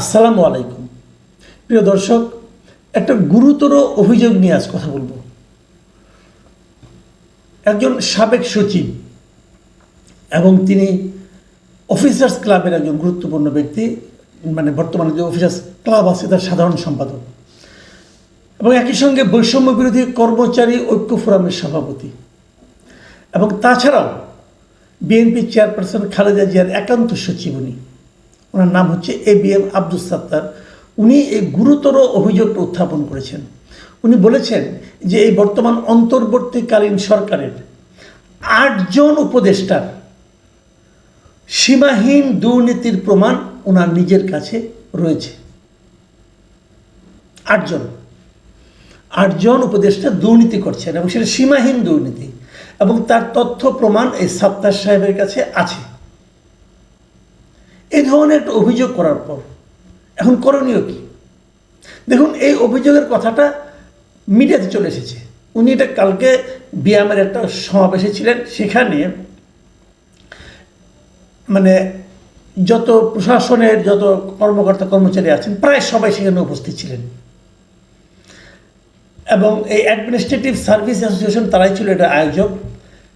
আসসালামু আলাইকুম। প্রিয় দর্শক, একটা গুরুতর অভিযোগ নিয়ে আজ কথা বলব। একজন সাবেক সচিব এবং তিনি অফিসার্স ক্লাবের একজন গুরুত্বপূর্ণ ব্যক্তি মানে বর্তমানে যে অফিসার্স ক্লাব আছে তার সাধারণ সম্পাদক। এবং একই সঙ্গে বৈষম্য বিরোধী কর্মচারী ঐক্য ফোরামের সভাপতি। এবং তাছাড়াও বিএনপি চেয়ারপারসন খালেদা জিয়ার একান্ত সচিব উনি। ওনার নাম হচ্ছে A B M Abdul Sattar. উনি এই গুরুতর অভিযোগটা উত্থাপন করেছেন। উনি বলেছেন যে এই বর্তমান অন্তর্বর্তীকালীন সরকারের আটজন উপদেষ্টার সীমাহীন দুর্নীতির প্রমাণ ওনার নিজের কাছে রয়েছে। আটজন। আটজন উপদেষ্টা দুর্নীতি করছেন এবং সেটা সীমাহীন দুর্নীতি এবং তার তথ্য প্রমাণ এই সাত্তার সাহেবের কাছে আছে। এই ধরনের একটা অভিযোগ করার পর, এখন করণীয় কি? দেখুন, এই অভিযোগের কথাটা মিডিয়াতে চলে এসেছে। উনি এটা কালকে বিয়ামের একটা সমাবেশে ছিলেন, সেখানে মানে যত প্রশাসনের যত কর্মকর্তা কর্মচারী আছেন, প্রায় সবাই সেখানে উপস্থিত ছিলেন। এবং এই অ্যাডমিনিস্ট্রেটিভ সার্ভিস অ্যাসোসিয়েশন তারাই ছিল এটা আয়োজক।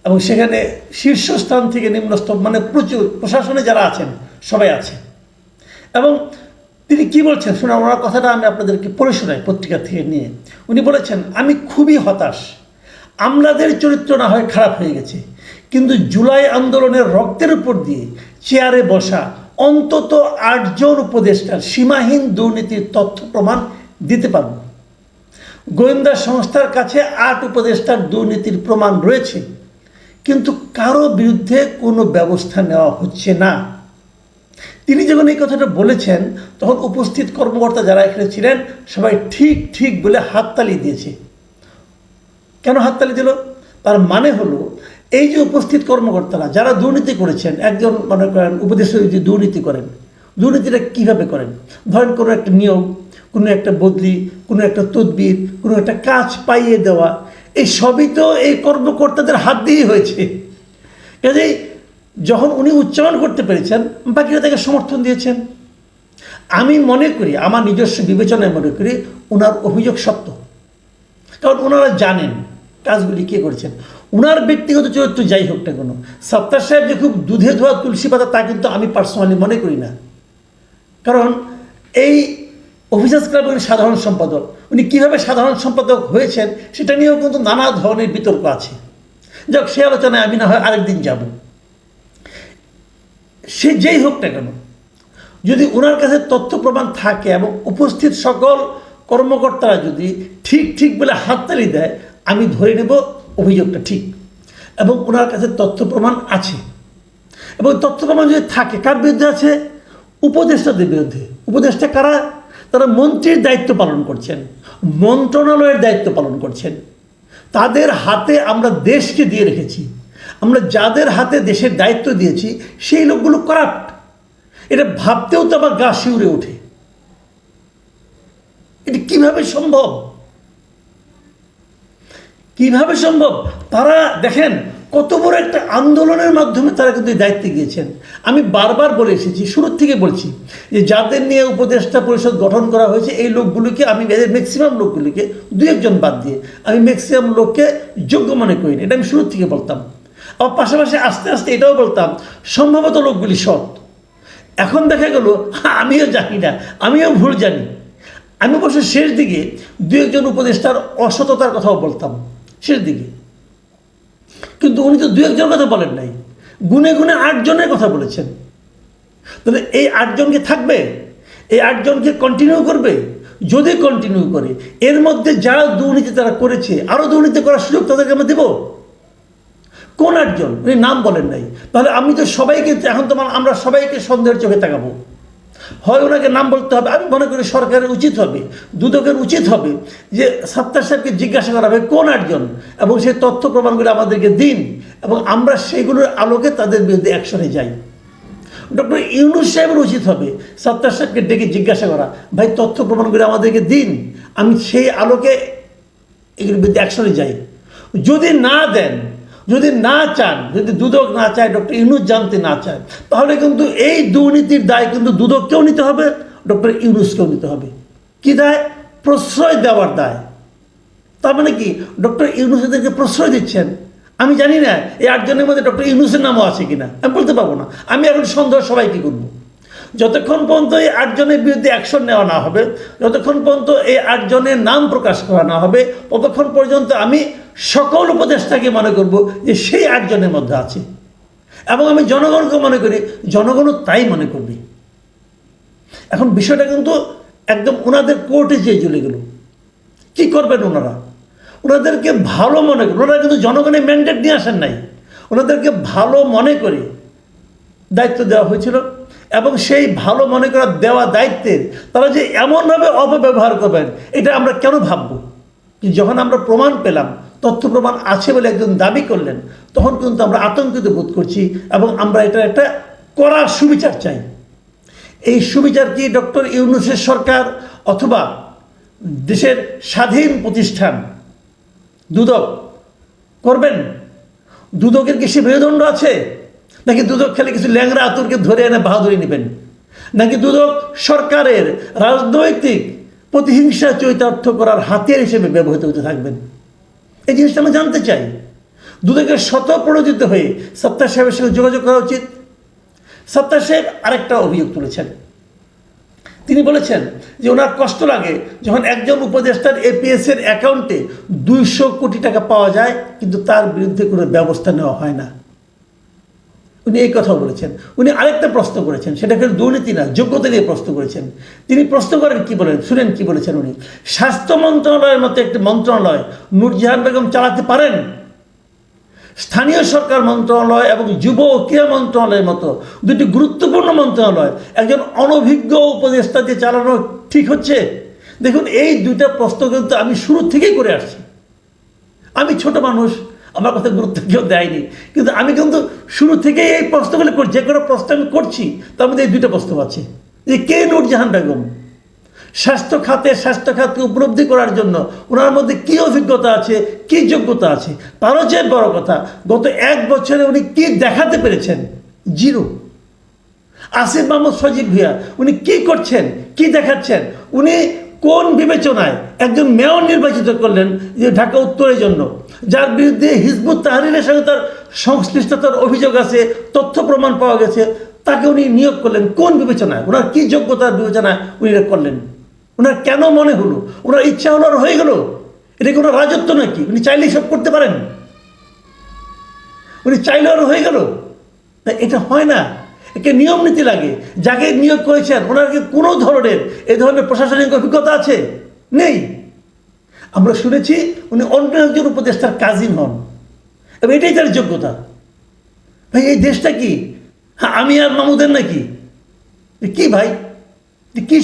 এবং সেখানে শীর্ষস্থান থেকে নিম্নস্থ মানে প্রচুর প্রশাসনে যারা আছেন সবাই আছে। এবং তিনি কি বলছেন? শুনে ওনার কথাটা আমি আপনাদেরকে পড়ে শোনাই পত্রিকা থেকে নিয়ে। উনি বলেছেন, আমি খুবই হতাশ। আমলাদের চরিত্র না হয় খারাপ হয়ে গেছে। কিন্তু জুলাই আন্দোলনের রক্তের উপর দিয়ে চেয়ারে বসা অন্তত আটজন উপদেষ্টার সীমাহীন দুর্নীতির তথ্য প্রমাণ দিতে পারব। গোয়েন্দা সংস্থার কাছে আট উপদেষ্টার দুর্নীতির প্রমাণ রয়েছে। কিন্তু কারও বিরুদ্ধে কোনো ব্যবস্থা নেওয়া হচ্ছে না। তিনি যখন এই কথাটা বলেছেন, তখন উপস্থিত কর্মকর্তা যারা এখানে ছিলেন, সবাই ঠিক ঠিক বলে হাততালি দিয়েছে। কেন হাততালি দিল? তার মানে হলো, এই যে উপস্থিত কর্মকর্তারা, যারা দুর্নীতি করেছেন, একজন মনে করেন উপদেষ্টা যদি দুর্নীতি করেন, দুর্নীতিটা কীভাবে করেন? ধরেন কোনো একটা নিয়োগ, কোনো একটা বদলি, কোনো একটা তদবির, কোনো একটা কাজ পাইয়ে দেওয়া, এই সবই তো এই কর্মকর্তাদের হাত দিয়েই হয়েছে। কাজেই যখন উনি উচ্চারণ করতে পেরেছেন, বাকিরা তাকে সমর্থন দিয়েছেন। আমি মনে করি, আমার নিজস্ব বিবেচনায় মনে করি ওনার অভিযোগ সত্য। কারণ ওনারা জানেন কাজগুলি কে করেছেন। ওনার ব্যক্তিগত চরিত্র যাই হোক না কোনো, সত্তার সাহেব যে খুব দুধে ধোয়া তুলসী পাতা, তা কিন্তু আমি পার্সোনালি মনে করি না। কারণ এই অফিসার্স ক্লাবের সাধারণ সম্পাদক। উনি কীভাবে সাধারণ সম্পাদক হয়েছেন, সেটা নিয়েও কিন্তু নানা ধরনের বিতর্ক আছে। যাক, সে আলোচনায় আমি না হয় আরেকদিন যাব। সে যেই হোক না কেন, যদি ওনার কাছে তথ্য প্রমাণ থাকে এবং উপস্থিত সকল কর্মকর্তারা যদি ঠিক ঠিক বলে হাততালি দেয়, আমি ধরে নেব অভিযোগটা ঠিক এবং ওনার কাছে তথ্য প্রমাণ আছে। এবং তথ্য প্রমাণ যদি থাকে, কার বিরুদ্ধে আছে? উপদেষ্টাদের বিরুদ্ধে। উপদেষ্টা কারা? তারা মন্ত্রীর দায়িত্ব পালন করছেন, মন্ত্রণালয়ের দায়িত্ব পালন করছেন। তাদের হাতে আমরা দেশকে দিয়ে রেখেছি। আমরা যাদের হাতে দেশের দায়িত্ব দিয়েছি, সেই লোকগুলো করাপ্ট এটা ভাবতেও তো আমার গা শিউরে ওঠে। এটা কীভাবে সম্ভব? কীভাবে সম্ভব? তারা দেখেন, কত বড় একটা আন্দোলনের মাধ্যমে তারা কিন্তু দায়িত্বে গিয়েছেন। আমি বারবার বলে এসেছি, শুরুর থেকে বলছি যে যাদের নিয়ে উপদেষ্টা পরিষদ গঠন করা হয়েছে, এই লোকগুলিকে আমি, এদের ম্যাক্সিমাম লোকগুলিকে দু একজন বাদ দিয়ে আমি ম্যাক্সিমাম লোককে যোগ্য মনে করি না। এটা আমি শুরুর থেকে বলতাম। আবার পাশাপাশি আস্তে আস্তে এটাও বলতাম, সম্ভবত লোকগুলি সৎ। এখন দেখা গেল, আমিও জানি না, আমিও ভুল জানি। আমি অবশ্য শেষ দিকে দু একজন উপদেষ্টার অসততার কথাও বলতাম, শেষ দিকে। কিন্তু উনি তো দু একজনের কথা বলেন নাই, গুনে গুনে আটজনের কথা বলেছেন। তাহলে এই আটজনকে থাকবে? এই আটজনকে কন্টিনিউ করবে? যদি কন্টিনিউ করে, এর মধ্যে যারা দুর্নীতি তারা করেছে আরও দুর্নীতি করার সুযোগ তাদেরকে আমরা দেবো? কোন আটজন উনি নাম বলেন নাই। তাহলে আমি তো সবাইকে, এখন তো মানে আমরা সবাইকে সন্দেহের চোখে তাকাবো। হয় ওনাকে নাম বলতে হবে। আমি মনে করি সরকারের উচিত হবে, দুদকের উচিত হবে যে সাত্তার সাহেবকে জিজ্ঞাসা করা হবে কোন আটজন এবং সেই তথ্য প্রমাণগুলো আমাদেরকে দিন এবং আমরা সেইগুলোর আলোকে তাদের বিরুদ্ধে অ্যাকশনে যাই। ডক্টর ইউনুস সাহেবের উচিত হবে সাত্তার সাহেবকে ডেকে জিজ্ঞাসা করা, ভাই, তথ্য প্রমাণগুলো আমাদেরকে দিন। আমি সেই আলোকে এগুলোর বিরুদ্ধে অ্যাকশনে যাই। যদি না দেন যদি না চান, যদি দুদক না চায়, ডক্টর ইউনুস জানতে না চায়, তাহলে কিন্তু এই দুর্নীতির দায় কিন্তু দুদককেও নিতে হবে, ডক্টর ইউনুসকেও নিতে হবে। কি দায়? প্রশ্রয় দেওয়ার দায়। তার মানে কি? ডক্টর ইউনুস এদেরকে প্রশ্রয় দিচ্ছেন। আমি জানি না, এই আটজনের মধ্যে ডক্টর ইউনুসের নামও আছে কিনা। আমি বলতে পারব না। আমি এখন সন্দেহ সবাই কি করব। যতক্ষণ পর্যন্ত এই আটজনের বিরুদ্ধে অ্যাকশন নেওয়া না হবে, যতক্ষণ পর্যন্ত এই আটজনের নাম প্রকাশ করা না হবে, ততক্ষণ পর্যন্ত আমি সকল উপদেষ্টাকে মনে করব যে সেই আটজনের মধ্যে আছে। এবং আমি জনগণকে মনে করি, জনগণও তাই মনে করবে। এখন বিষয়টা কিন্তু একদম ওনাদের কোর্টে যেয়ে চলে গেল। কি করবেন ওনারা? ওনাদেরকে ভালো মনে করে, ওনারা কিন্তু জনগণের ম্যান্ডেট নিয়ে আসেন নাই। ওনাদেরকে ভালো মনে করে দায়িত্ব দেওয়া হয়েছিল। এবং সেই ভালো মনে করা দেওয়া দায়িত্বের তারা যে এমনভাবে অপব্যবহার করবেন, এটা আমরা কেন ভাবব? কি যখন আমরা প্রমাণ পেলাম, তথ্য প্রমাণ আছে বলে একজন দাবি করলেন, তখন কিন্তু আমরা আতঙ্কিত বোধ করছি এবং আমরা এটা একটা করার সুবিচার চাই। এই সুবিচার কি ডক্টর ইউনুসের সরকার অথবা দেশের স্বাধীন প্রতিষ্ঠান দুদক করবেন? দুদকের কি সে মেরুদণ্ড আছে? নাকি দুদক খেলে কিছু ল্যাংরা আতুরকে ধরে এনে বাহাদুরি নেবেন? নাকি দুদক সরকারের রাজনৈতিক প্রতিহিংসা চরিতার্থ করার হাতিয়ার হিসেবে ব্যবহৃত হতে থাকবেন? এই জিনিসটা আমরা জানতে চাই। দুদকের শত প্রণোদিত হয়ে সত্তার সাহেবের সঙ্গে যোগাযোগ করা উচিত। সত্তার সাহেব আরেকটা অভিযোগ তুলেছেন। তিনি বলেছেন যে ওনার কষ্ট লাগে যখন একজন উপদেষ্টার এপিএস এর অ্যাকাউন্টে দুইশো কোটি টাকা পাওয়া যায়, কিন্তু তার বিরুদ্ধে কোনো ব্যবস্থা নেওয়া হয় না। উনি এই কথাও বলেছেন। উনি আরেকটা প্রশ্ন করেছেন, সেটা কিন্তু দুর্নীতি না, যোগ্যতা নিয়ে প্রশ্ন করেছেন। তিনি প্রশ্ন করেন, কি বলেন? শুনেন কি বলেছেন উনি। স্বাস্থ্য মন্ত্রণালয়ের মতো একটি মন্ত্রণালয় নূরজাহান বেগম চালাতে পারেন? স্থানীয় সরকার মন্ত্রণালয় এবং যুব ক্রীড়া মন্ত্রণালয়ের মতো দুটি গুরুত্বপূর্ণ মন্ত্রণালয় একজন অনভিজ্ঞ উপদেষ্টা দিয়ে চালানো ঠিক হচ্ছে? দেখুন, এই দুইটা প্রশ্ন কিন্তু আমি শুরু থেকেই করে আসছি। আমি ছোট মানুষ আমার কথা গুরুত্ব কেউ দেয়নি। কিন্তু আমি কিন্তু শুরু থেকেই এই প্রশ্নগুলো করছি যে কোনো প্রশ্ন আমি করছি, তার মধ্যে এই দুইটা প্রশ্ন আছে। যে কে নূরজাহান বেগম স্বাস্থ্য খাতে স্বাস্থ্য খাতকে উপলব্ধি করার জন্য ওনার মধ্যে কি অভিজ্ঞতা আছে, কি যোগ্যতা আছে? তারও যে বড় কথা, গত এক বছরে উনি কি দেখাতে পেরেছেন? জিরো। আসিফ মাহমুদ সজীব ভুইয়া, উনি কি করছেন, কি দেখাচ্ছেন? উনি কোন বিবেচনায় একজন মেয়র নির্বাচিত করলেন যে ঢাকা উত্তরের জন্য? যার বিরুদ্ধে হিজবুত তাহরিরের সঙ্গে তার সংশ্লিষ্টতার অভিযোগ আছে, তথ্য প্রমাণ পাওয়া গেছে, তাকে উনি নিয়োগ করলেন। কোন বিবেচনায়? ওনার কি যোগ্যতার বিবেচনায় উনি করলেন? ওনার কেন মনে হলো? ওনার ইচ্ছা ওনার হয়ে গেল? এটা কোনো রাজত্ব নাকি? উনি চাইলেই সব করতে পারেন। উনি চাইলে ওর হয়ে গেল? এটা হয় না। একে নিয়ম নীতি লাগে। যাকে নিয়োগ করেছেন ওনার কি কোনো ধরনের এ ধরনের প্রশাসনিক অভিজ্ঞতা আছে? নেই। আমরা শুনেছি উনি অন্য একজন উপদেষ্টার কাজিন হন। এবং এটাই তার যোগ্যতা। ভাই, এই দেশটা কি? হ্যাঁ আমি আর মামুদের নাকি? কি ভাই? কি